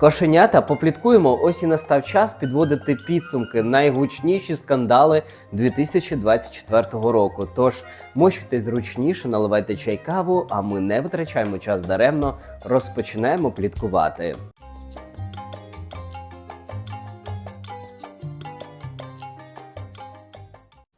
Кошенята попліткуємо. Ось і настав час підводити підсумки найгучніші скандали 2024 року. Тож мощуйтесь зручніше, наливайте чай каву, а ми не витрачаємо час даремно. Розпочинаємо пліткувати.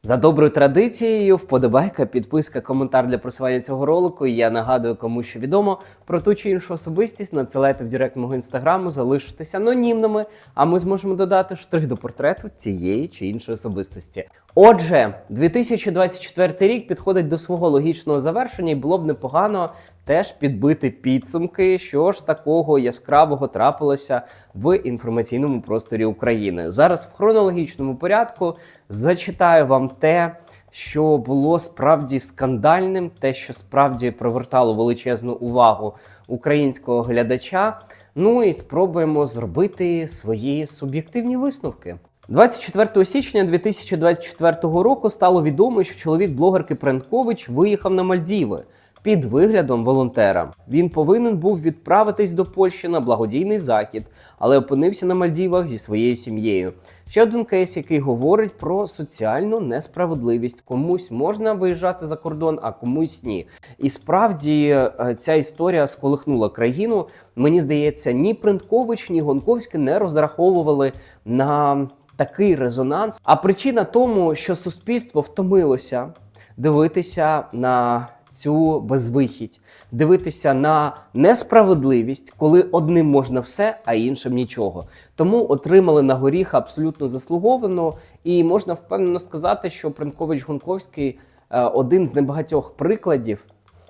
За доброю традицією, вподобайка, підписка, коментар для просування цього ролику. І я нагадую, кому що відомо про ту чи іншу особистість. Надсилайте в директ мого інстаграму, залишитися анонімними, а ми зможемо додати штрих до портрету цієї чи іншої особистості. Отже, 2024 рік підходить до свого логічного завершення, і було б непогано теж підбити підсумки, що ж такого яскравого трапилося в інформаційному просторі України. Зараз в хронологічному порядку зачитаю вам те, що було справді скандальним, те, що справді привертало величезну увагу українського глядача. Ну і спробуємо зробити свої суб'єктивні висновки. 24 січня 2024 року стало відомо, що чоловік блогерки Пренкович виїхав на Мальдіви під виглядом волонтера. Він повинен був відправитись до Польщі на благодійний захід, але опинився на Мальдівах зі своєю сім'єю. Ще один кейс, який говорить про соціальну несправедливість. Комусь можна виїжджати за кордон, а комусь ні. І справді е, ця історія сколихнула країну. Мені здається, ні Принткович, ні Гонковський не розраховували на такий резонанс. А причина тому, що суспільство втомилося дивитися на цю безвихідь, дивитися на несправедливість, коли одним можна все, а іншим нічого. Тому отримали на горіх абсолютно заслуговано, і можна впевнено сказати, що Принкович Гунковський е, один з небагатьох прикладів,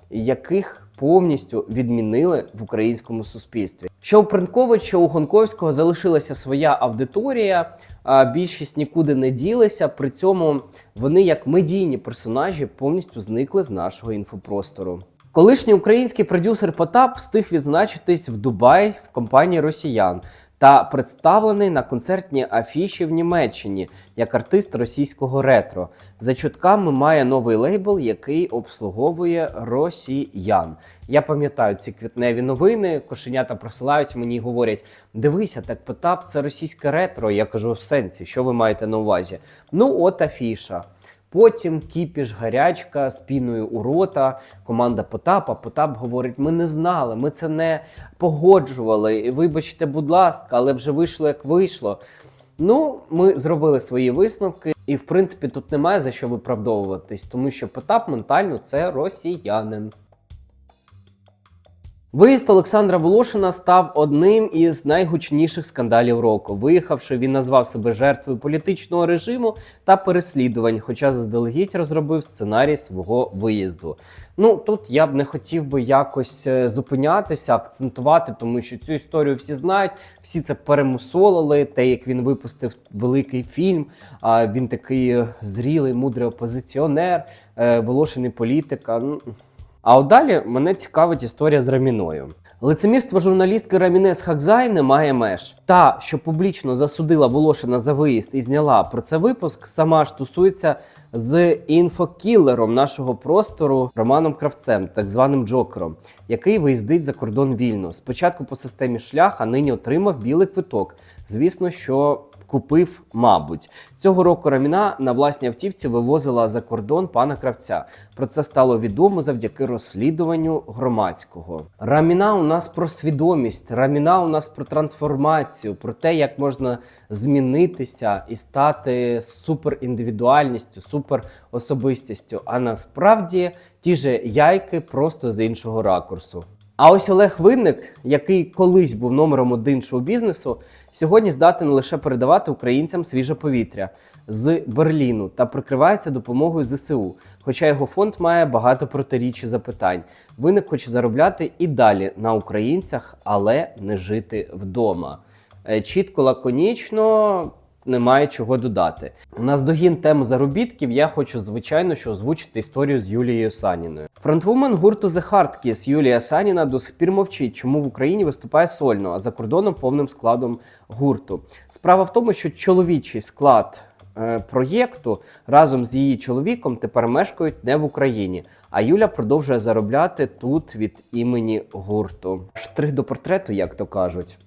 яких повністю відмінили в українському суспільстві. Що у Принковича, у Гонковського залишилася своя аудиторія, а більшість нікуди не ділися. При цьому вони, як медійні персонажі, повністю зникли з нашого інфопростору. Колишній український продюсер Потап встиг відзначитись в Дубай в компанії росіян та представлений на концертній афіші в Німеччині як артист російського ретро. За чутками має новий лейбл, який обслуговує росіян. Я пам'ятаю ці квітневі новини. Кошенята присилають мені і говорять: дивися, так Потап це російське ретро. Я кажу в сенсі, що ви маєте на увазі? Ну, от афіша. Потім кіпіш, гарячка з піною у рота. Команда Потапа. Потап говорить: ми не знали, ми це не погоджували. Вибачте, будь ласка, але вже вийшло як вийшло. Ну, ми зробили свої висновки, і в принципі тут немає за що виправдовуватись, тому що Потап ментально це росіянин. Виїзд Олександра Волошина став одним із найгучніших скандалів року. Виїхавши, він назвав себе жертвою політичного режиму та переслідувань, хоча заздалегідь розробив сценарій свого виїзду. Ну тут я б не хотів би якось е, зупинятися, акцентувати, тому що цю історію всі знають, всі це перемусолили. Те, як він випустив великий фільм, а він такий е, зрілий, мудрий опозиціонер, е, Волошин і політика. Ну, а от далі мене цікавить історія з Раміною. Лицемірство журналістки Рамінес Хакзай не має меж. Та, що публічно засудила Волошина за виїзд і зняла про це випуск, сама ж тусується з інфокілером нашого простору Романом Кравцем, так званим Джокером, який виїздить за кордон вільно. Спочатку по системі шлях, а нині отримав білий квиток. Звісно, що купив, мабуть. Цього року Раміна на власній автівці вивозила за кордон пана кравця. Про це стало відомо завдяки розслідуванню громадського. Раміна у нас про свідомість, раміна у нас про трансформацію, про те, як можна змінитися і стати суперіндивідуальністю, суперособистістю. А насправді ті же яйки просто з іншого ракурсу. А ось Олег Винник, який колись був номером один шоу-бізнесу, сьогодні здатен лише передавати українцям свіже повітря з Берліну та прикривається допомогою ЗСУ. Хоча його фонд має багато протиріч і запитань. Виник хоче заробляти і далі на українцях, але не жити вдома. Е, Чітко, лаконічно. Немає чого додати. На здогін тем заробітків я хочу, звичайно, що озвучити історію з Юлією Саніною. Фронтвумен гурту The Hard Kiss Юлія Саніна до сих пір мовчить, чому в Україні виступає сольно, а за кордоном повним складом гурту. Справа в тому, що чоловічий склад е, проєкту разом з її чоловіком тепер мешкають не в Україні. А Юля продовжує заробляти тут від імені гурту. Штрих до портрету, як то кажуть.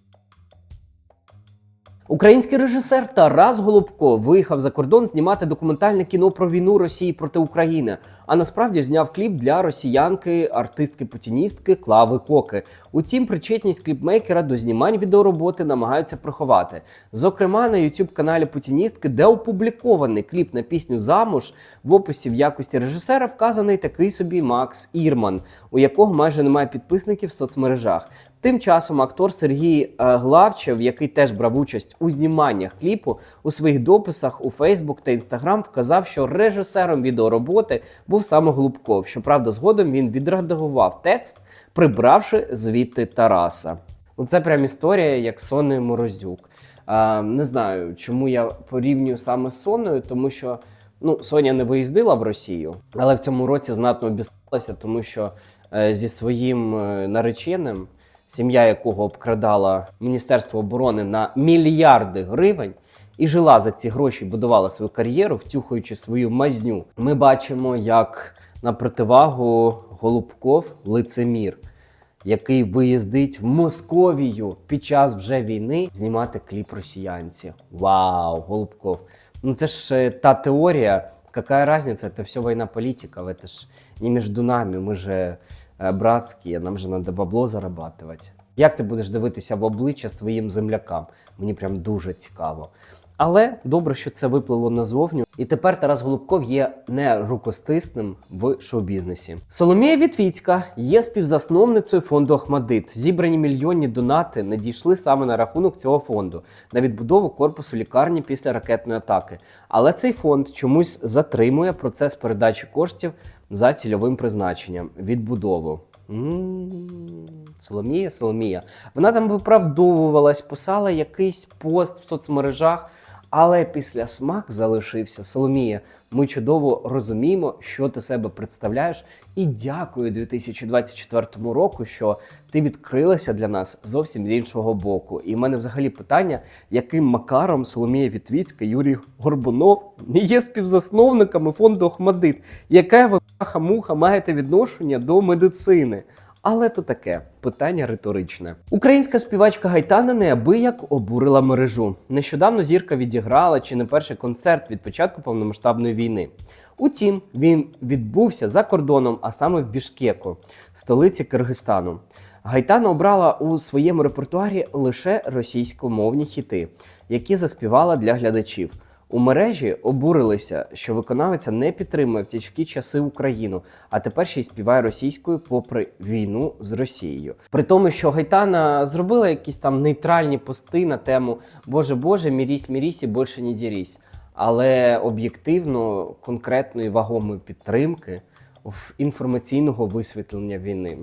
Український режисер Тарас Голубко виїхав за кордон знімати документальне кіно про війну Росії проти України. А насправді зняв кліп для росіянки, артистки-путіністки Клави Коки. Утім, причетність кліпмейкера до знімань відеороботи намагаються приховати. Зокрема, на youtube каналі Путіністки, де опублікований кліп на пісню Замуж в описі в якості режисера вказаний такий собі Макс Ірман, у якого майже немає підписників в соцмережах. Тим часом актор Сергій е, Главчев, який теж брав участь у зніманнях кліпу, у своїх дописах у Фейсбук та Інстаграм вказав, що режисером відеороботи був саме Голубков. Щоправда, згодом він відредагував текст, прибравши звідти Тараса. Ну, це прям історія, як з Морозюк. А, не знаю, чому я порівнюю саме з Соною, тому що ну, Соня не виїздила в Росію, але в цьому році знатно обісталася, тому що е, зі своїм е, нареченим, сім'я якого обкрадала Міністерство оборони на мільярди гривень. І жила за ці гроші, будувала свою кар'єру, втюхуючи свою мазню. Ми бачимо, як на противагу Голубков лицемір, який виїздить в Московію під час вже війни знімати кліп росіянці. Вау, Голубков. Ну це ж е, та теорія. Какая разница? Это все война политиков. Это ж не между нами. Ми же е, братські, нам же треба бабло зарабатувати. Як ти будеш дивитися в обличчя своїм землякам? Мені прям дуже цікаво. Але добре, що це виплило назовню. І тепер Тарас Голубков є не рукостисним в шоу-бізнесі. Соломія Вітвіцька є співзасновницею фонду Ахмадит. Зібрані мільйонні донати надійшли саме на рахунок цього фонду на відбудову корпусу лікарні після ракетної атаки. Але цей фонд чомусь затримує процес передачі коштів за цільовим призначенням відбудову. М, Соломія, Соломія. Вона там виправдовувалась, писала якийсь пост в соцмережах, але після смак залишився. Соломія, ми чудово розуміємо, що ти себе представляєш. І дякую 2024 року, що ти відкрилася для нас зовсім з іншого боку. І в мене взагалі питання, яким макаром Соломія Вітвіцька, Юрій Горбунов не є співзасновниками фонду Охмадит. Яке ви муха маєте відношення до медицини? Але то таке питання риторичне. Українська співачка Гайтана неабияк обурила мережу. Нещодавно зірка відіграла чи не перший концерт від початку повномасштабної війни. Утім, він відбувся за кордоном, а саме в Бішкеку, столиці Киргизстану. Гайтана обрала у своєму репертуарі лише російськомовні хіти, які заспівала для глядачів. У мережі обурилися, що виконавиця не підтримує в тяжкі часи Україну, а тепер ще й співає російською попри війну з Росією. При тому, що Гайтана зробила якісь там нейтральні пости на тему Боже Боже, мірісь, мірісь і більше не дірісь. Але об'єктивно конкретної вагомої підтримки в інформаційного висвітлення війни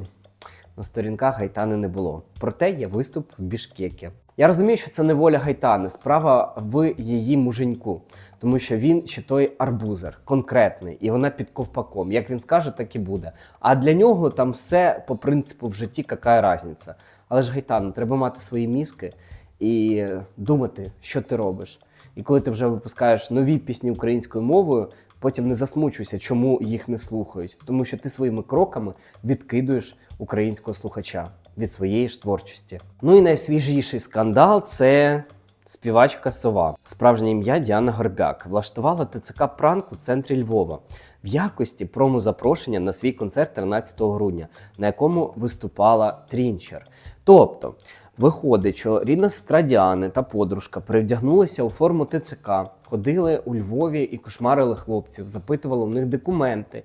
на сторінках Гайтани не було. Проте є виступ в Бішкекі. Я розумію, що це не воля Гайтани, справа в її муженьку, тому що він ще той арбузер, конкретний, і вона під ковпаком. Як він скаже, так і буде. А для нього там все по принципу в житті, яка різниця. Але ж Гайтану, треба мати свої мізки і думати, що ти робиш. І коли ти вже випускаєш нові пісні українською мовою, потім не засмучуйся, чому їх не слухають, тому що ти своїми кроками відкидуєш українського слухача від своєї ж творчості. Ну і найсвіжіший скандал це співачка Сова. Справжнє ім'я Діана Горбяк влаштувала ТЦК пранк у центрі Львова в якості промо-запрошення на свій концерт 13 грудня, на якому виступала Трінчер. Тобто. Виходить, що рідна сестра Діани та подружка перевдягнулися у форму ТЦК, ходили у Львові і кошмарили хлопців, запитували у них документи,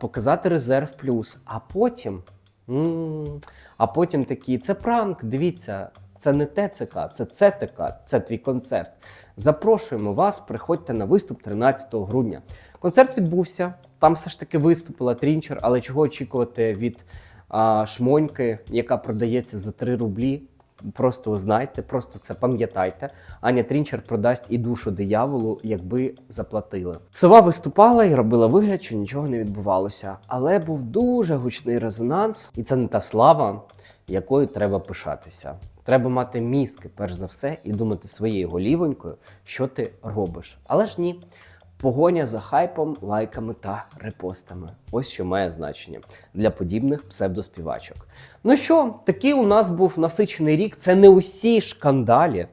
показати резерв плюс. А потім, м, а потім такі, це пранк, дивіться, це не ТЦК, це ЦТК, це твій концерт. Запрошуємо вас, приходьте на виступ 13 грудня. Концерт відбувся. Там все ж таки виступила Трінчер, але чого очікувати від а, шмоньки, яка продається за 3 рублі. Просто знайте, просто це пам'ятайте. Аня Трінчер продасть і душу дияволу, якби заплатили. Сова виступала і робила вигляд, що нічого не відбувалося. Але був дуже гучний резонанс, і це не та слава, якою треба пишатися. Треба мати мізки, перш за все, і думати своєю голівонькою, що ти робиш. Але ж ні. Погоня за хайпом, лайками та репостами. Ось що має значення для подібних псевдоспівачок. Ну що, такий у нас був насичений рік. Це не усі шкандалі,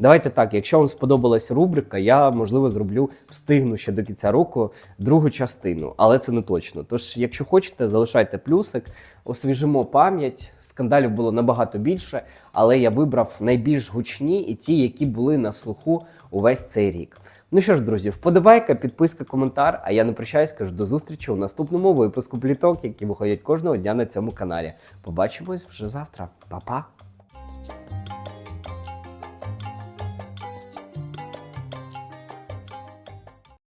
Давайте так, якщо вам сподобалась рубрика, я можливо зроблю встигну ще до кінця року другу частину, але це не точно. Тож, якщо хочете, залишайте плюсик, освіжимо пам'ять. Скандалів було набагато більше, але я вибрав найбільш гучні і ті, які були на слуху увесь цей рік. Ну що ж, друзі, вподобайка, підписка, коментар. А я не прощаюсь, кажу до зустрічі у наступному випуску пліток, які виходять кожного дня на цьому каналі. Побачимось вже завтра. Па-па!